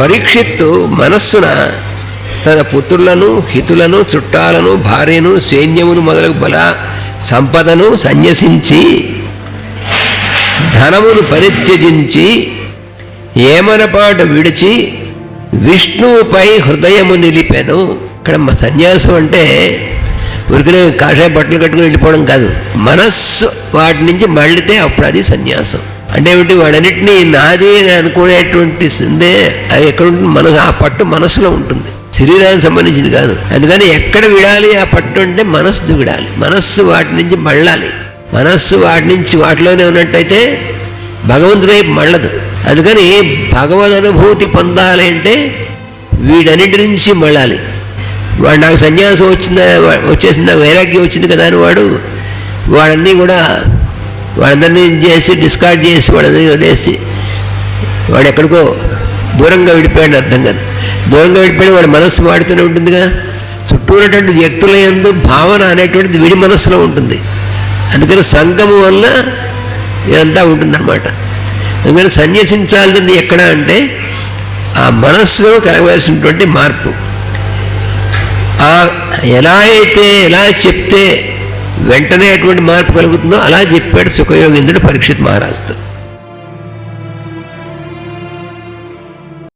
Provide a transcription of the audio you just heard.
పరీక్షిత్తు మనస్సున తన పుత్రులను హితులను చుట్టాలను భార్యను సైన్యమును మొదలగు బల సంపదను సన్యసించి ధనమును పరిత్యజించి ఏమనపాటు విడిచి విష్ణువుపై హృదయము నిలిపాను. ఇక్కడ సన్యాసం అంటే ఉరికినే కాషాయ బట్టలు కట్టుకుని వెళ్ళిపోవడం కాదు. మనస్సు వాటి నుంచి మళ్ళితే అప్పుడు అది సన్యాసం. అంటే ఏమిటి? వాడన్నిటినీ నాది అనుకునేటువంటి ఉందే అది ఎక్కడ ఉంటుంది మనసు ఆ పట్టు మనసులో ఉంటుంది. శరీరానికి సంబంధించింది కాదు. అందుకని ఎక్కడ విడాలి ఆ పట్టు అంటే మనస్సు విడాలి. మనస్సు వాటి నుంచి మళ్ళాలి. మనస్సు వాటి నుంచి వాటిలోనే ఉన్నట్టయితే భగవంతుడి వైపు మళ్ళదు. అందుకని భగవద్ అనుభూతి పొందాలి అంటే వీడన్నిటి నుంచి మళ్ళాలి. వాడు నాకు సన్యాసం వచ్చిందా వచ్చేసింది నాకు వైరాగ్యం వచ్చింది కదా అని వాడు వాడన్నీ కూడా వాళ్ళందరినీ చేసి డిస్కార్డ్ చేసి వాళ్ళందరినీ వదిలేసి వాడు ఎక్కడికో దూరంగా విడిపోయాడు అర్థం కాదు. దూరంగా విడిపోయి వాడి మనస్సు వాడుతూనే ఉంటుందిగా. చుట్టూ ఉన్నటువంటి వ్యక్తుల యందు భావన అనేటువంటిది విడి మనస్సులో ఉంటుంది. అందుకని సంగము వల్ల ఇదంతా ఉంటుందన్నమాట. అందుకని సన్యసించాల్సింది ఎక్కడ అంటే ఆ మనస్సులో కలగవలసినటువంటి మార్పు. ఆ ఎలా అయితే ఎలా చెప్తే వెంటనే ఎటువంటి మార్పు కలుగుతుందో అలా చెప్పాడు సుఖయోగేంద్రుడు పరీక్షిత్ మహారాజుతో.